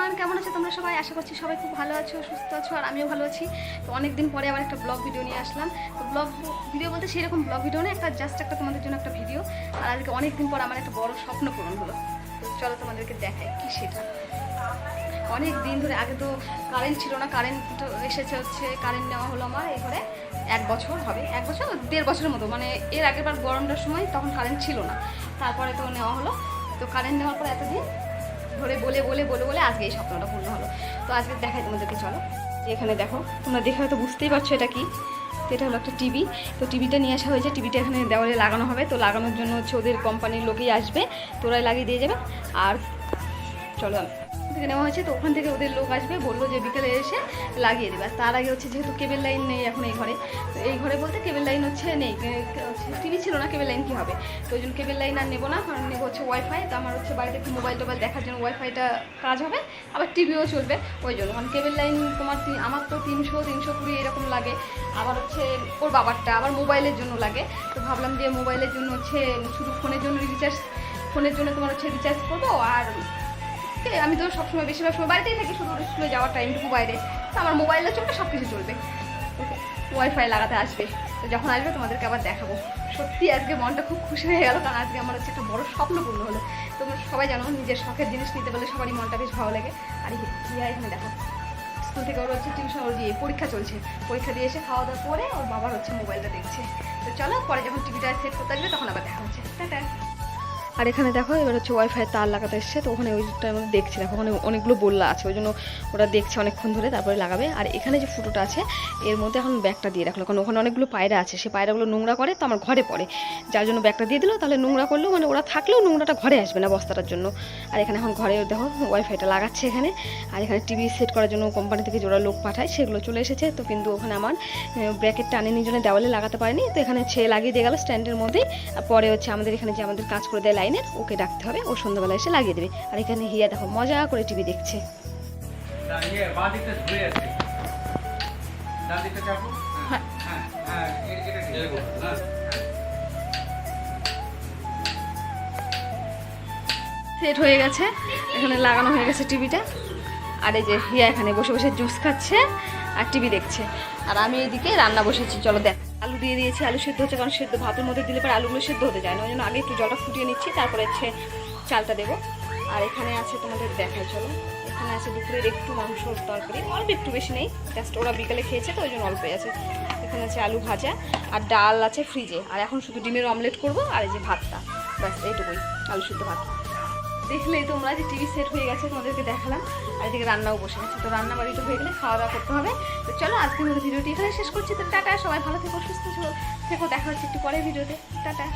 Everyone, কেমন আছো তোমরা সবাই? আশা করছি সবাই খুব ভালো আছো, সুস্থ আছো, আর আমিও ভালো আছি। তো অনেক দিন পরে আবার একটা ব্লগ ভিডিও নিয়ে আসলাম। তো ব্লগ ভিডিও বলতে সেরকম ব্লগ ভিডিও না, একটা জাস্ট একটা তোমাদের জন্য একটা ভিডিও আর আজকে অনেক দিন পর আমার একটা বড় স্বপ্ন পূরণ হলো। তো চলো তোমাদেরকে দেখাই কি সেটা। অনেক দিন ধরে আগে তো কারেন্ট ছিল না কারেন্ট এসেছে হচ্ছে কারেন্ট নেওয়া হলো আমার এই ঘরে এক বছর হবে, এক বছর দেড় বছরের মতো। মানে এর আগেরবার গরমটার সময় তখন কারেন্ট ছিল না, তারপরে তো নেওয়া হলো। তো কারেন্ট নেওয়ার পর এতদিন ধরে বলে বলে বলে বলে আজকে এই স্বপ্নটা পূর্ণ হলো। তো আজকে দেখাই তোমাদেরকে, চলো। এখানে দেখো, তোমরা দেখে হয়তো বুঝতেই পারছ এটা কি। তো এটা হলো একটা টিভি। তো টিভিটা নিয়ে আসা হয়েছে। টিভিটা এখানে দেওয়ালে লাগানো হবে। তো লাগানোর জন্য হচ্ছে ওদের কোম্পানির লোকেই আসবে। তোরাই লাগিয়ে দিয়ে যাবে। আর চলো থেকে নেওয়া হয়েছে, তো ওখান থেকে ওদের লোক আসবে, বলল যে বিকেলে এসে লাগিয়ে দেবে। আর তার আগে হচ্ছে যেহেতু কেবল লাইন নেই এখন এই ঘরে, তো এই ঘরে বলতে কেবল লাইন হচ্ছে নেই টিভি ছিল না কেবল লাইন কী হবে? তো ওই জন্য কেবল লাইন আর নেব না, কারণ নেব হচ্ছে ওয়াইফাই তো আমার হচ্ছে বাড়িতে একটু মোবাইল টোবাইল দেখার জন্য ওয়াইফাইটা কাজ হবে, আবার টিভিও চলবে, ওই জন্য। কারণ কেবল লাইন তোমার আমার তো তিনশো তিনশো কুড়ি এরকম লাগে, আবার হচ্ছে ওর বাবারটা, আবার মোবাইলের জন্য লাগে। তো ভাবলাম যে মোবাইলের জন্য হচ্ছে শুধু ফোনের জন্য রিচার্জ ফোনের জন্য তোমার হচ্ছে রিচার্জ করব, আর আমি তো সবসময় বেশিরভাগ সময় বাড়িতেই থাকি, শুধু স্কুলে যাওয়ার টাইমটুকু বাইরে। তো আমার মোবাইলে চলবে সব কিছু চলবে। ওয়াইফাই লাগাতে আসবে। তো যখন আসবে তোমাদেরকে আবার দেখাবো। সত্যি আজকে মনটা খুব খুশি হয়ে গেল, কারণ আজকে আমার হচ্ছে একটা বড় স্বপ্ন পূর্ণ হলো। তোমরা সবাই জানো, নিজের শখের জিনিস নিতে পারলে সবারই মনটা বেশ ভালো লাগে। আর এই রিয়া এখানে দেখো স্কুল থেকে ওর হচ্ছে টিউশন ওর দিয়ে পরীক্ষা চলছে। পরীক্ষা দিয়ে এসে খাওয়া দাওয়া করে ওর বাবার হচ্ছে মোবাইলটা দেখছে। তো চলো, পরে যখন টিভিটা সেট করতে আসবে, তখন আবার দেখা হচ্ছে। টাটা! আর এখানে দেখো, এবার হচ্ছে ওয়াইফাই তার লাগাতে এসছে, তো ওখানে ওইটার মধ্যে দেখছি, দেখো ওখানে অনেকগুলো বললা আছে, ওই জন্য ওরা দেখছে অনেকক্ষণ ধরে, তারপরে লাগাবে। আর এখানে যে ফুটোটা আছে, এর মধ্যে এখন ব্যাগটা দিয়ে রাখল, কারণ ওখানে অনেকগুলো পায়রা আছে, সে পায়রাগুলো নোংরা করে, তো আমার ঘরে পড়ে। যার জন্য ব্যাগটা দিয়ে দিল, তাহলে নোংরা করলেও মানে ওরা থাকলেও নোংরাটা ঘরে আসবে না বস্তাটার জন্য। আর এখানে এখন ঘরে দেখো ওয়াইফাইটা লাগাচ্ছে এখানে। আর এখানে টিভি সেট করার জন্য কোম্পানি থেকে জোড়া লোক পাঠায়, সেগুলো চলে এসেছে, তো কিন্তু ওখানে আমার ব্র্যাকেট টানে নিয়ে জন্য দেওয়ালে লাগাতে পারেনি। তো এখানে ছে লাগিয়ে দিয়ে গেল স্ট্যান্ডের মধ্যেই। পরে হচ্ছে আমাদের এখানে যে আমাদের কাজ করে দেয় লাইনের ওকে ডাকতে হবে ও সন্ধ্যাবেলা এসে লাগিয়ে দেবে। আর এখানে হিয়া দেখো মজা করে টিভি দেখছে। চাপো। হ্যাঁ। হ্যাঁ হ্যাঁ হ্যাঁ। সেট হয়ে গেছে। এখানে লাগানো হয়ে গেছে টিভিটা। আর এই যে হিয়া এখানে বসে বসে জুস খাচ্ছে। আর টিভি দেখছে। আর আমি এইদিকে রান্না বসেছি, চলো দেখ। আলু দিয়ে দিয়েছি, আলু সেদ্ধ হচ্ছে কারণ সেদ্ধ ভাতের মধ্যে দিলে পরে আলুগুলো সেদ্ধ হতে যায় না, ওই জন্য আগে একটু জলটা ফুটিয়ে নিচ্ছি, তারপরে হচ্ছে চালটা দেবো। আর এখানে আছে তোমাদের দেখায় চলো। এখানে আছে দুপুরের একটু মাংসর তরকারি, অল্প একটু বেশি নেই জাস্ট ওরা বিকালে খেয়েছে তো, ওই জন্য অল্পই আছে। এখানে আছে আলু ভাজা, আর ডাল আছে ফ্রিজে আর এখন শুধু ডিমের অমলেট করব, আর এই যে ভাতটা। ব্যাস, এইটুকুই, আলু সিদ্ধ ভাত। দেখলেই তোমরা যে টিভি সেট হয়ে গেছে, তোমাদেরকে দেখালাম। আর এদিকে রান্নাও বসে গেছে। তো রান্না বাড়িটা হয়ে গেলে খাওয়া দাওয়া করতে হবে। তো চলো আজকে ভিডিওটি এখানে শেষ করছি। তো টাটা, সবাই ভালো থেকো, সুস্থ থেকো। দেখা হচ্ছে একটু পরে ভিডিওতে। টাটা।